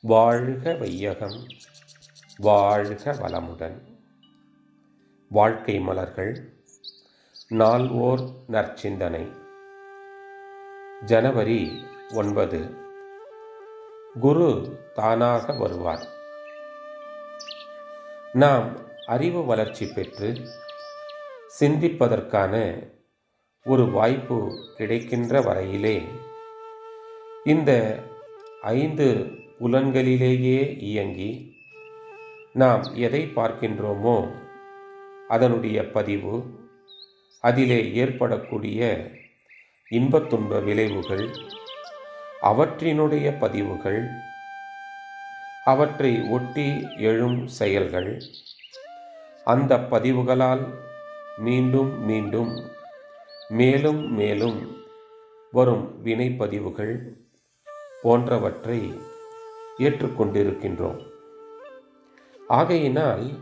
வாழ்க வையகம் வாழ்க வளமுடன். வாழ்க்கை மலர்கள் நால்வோர் நற்சிந்தனை. ஜனவரி ஒன்பது. குரு தானாக வருவார். நாம் அறிவு வளர்ச்சி பெற்று சிந்திப்பதற்கான ஒரு வாய்ப்பு கிடைக்கின்ற வரையிலே இந்த ஐந்து புலன்களிலேயே இயங்கி நாம் எதை பார்க்கின்றோமோ அதனுடைய பதிவு அதிலே ஏற்படக்கூடிய இன்பத் துன்ப விளைவுகள் அவற்றினுடைய பதிவுகள் அவற்றை ஒட்டி எழும் செயல்கள். அந்த பதிவுகளால் மீண்டும் மீண்டும் மேலும் மேலும் வரும் வினைப்பதிவுகள் போன்றவற்றை ஏற்றுக்கொண்டிருக்கின்றோம். ஆகையினால்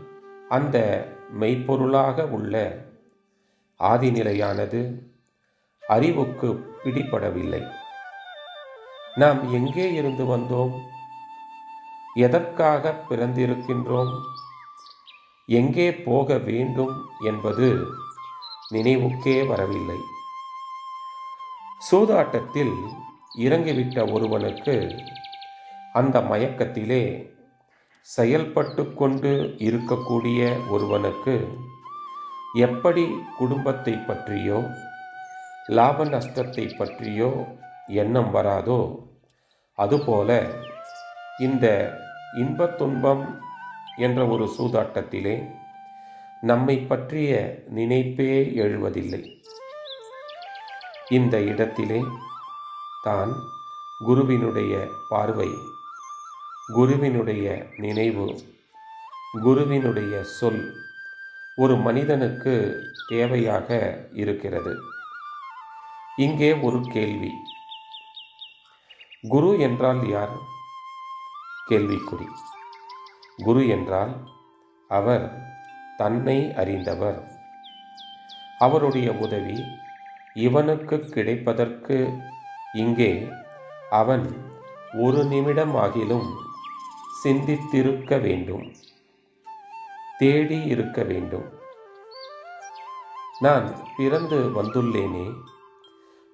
அந்த மெய்ப்பொருளாக உள்ள ஆதிநிலையானது அறிவுக்கு பிடிபடவில்லை. நாம் எங்கே இருந்து வந்தோம்? எதற்காக பிறந்திருக்கின்றோம்? எங்கே போக வேண்டும் என்பது நினைவுக்கே வரவில்லை. சூதாட்டத்தில் இறங்கிவிட்ட ஒருவனுக்கு அந்த மயக்கத்திலே செயல்பட்டு கொண்டு இருக்கக்கூடிய ஒருவனுக்கு எப்படி குடும்பத்தை பற்றியோ லாப நஷ்டத்தை பற்றியோ எண்ணம் வராதோ அதுபோல இந்த இன்பத் துன்பம் என்ற ஒரு சூதாட்டத்திலே நம்மை பற்றிய நினைப்பே எழுவதில்லை. இந்த இடத்திலே தான் குருவினுடைய பார்வை குருவினுடைய நினைவு குருவினுடைய சொல் ஒரு மனிதனுக்கு தேவையாக இருக்கிறது. இங்கே ஒரு கேள்வி. குரு என்றால் யார்? கேள்விக்குறி. குரு என்றால் அவர் தன்னை அறிந்தவர். அவருடைய உதவி இவனுக்கு கிடைப்பதற்கு இங்கே அவன் ஒரு நிமிடம் ஆகிலும் சிந்தித்திருக்க வேண்டும். தேடி இருக்க வேண்டும். நான் பிறந்து வந்துள்ளேனே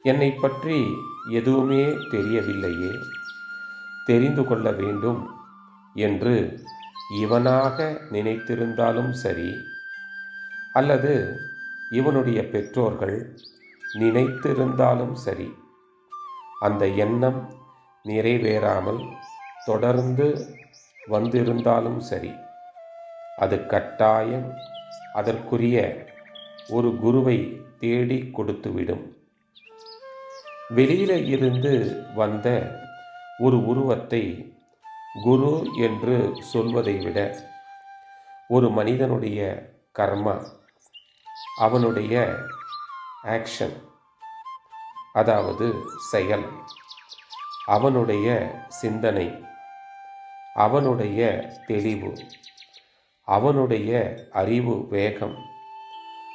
என்னை பற்றி எதுவுமே தெரியவில்லையே தெரிந்து கொள்ள வேண்டும் என்று இவனாக நினைத்திருந்தாலும் சரி அல்லது இவனுடைய பெற்றோர்கள் நினைத்திருந்தாலும் சரி அந்த எண்ணம் நிறைவேறாமல் தொடர்ந்து வந்திருந்தாலும் சரி அது கட்டாயம் அதற்குரிய ஒரு குருவை தேடி கொடுத்துவிடும். வெளியில இருந்து வந்த ஒரு உருவத்தை குரு என்று சொல்வதை விட ஒரு மனிதனுடைய கர்மா அவனுடைய ஆக்ஷன் அதாவது செயல். அவனுடைய சிந்தனை. அவனுடைய தெளிவு. அவனுடைய அறிவு வேகம்.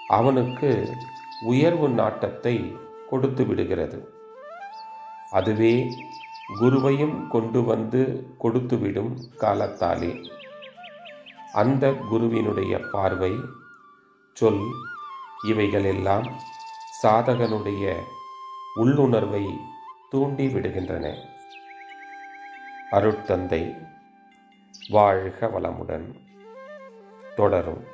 அவனுக்கு உயர்வு நாட்டத்தை கொடுத்து விடுகிறது. அதுவே குருவையும் கொண்டு வந்து கொடுத்துவிடும் காலத்தாலே. அந்த குருவினுடைய பார்வை சொல் இவைகளெல்லாம் சாதகனுடைய உள்ளுணர்வை தூண்டி விடுகின்றன. அருட்தந்தை வாழ்க வளமுடன். தொடரும்.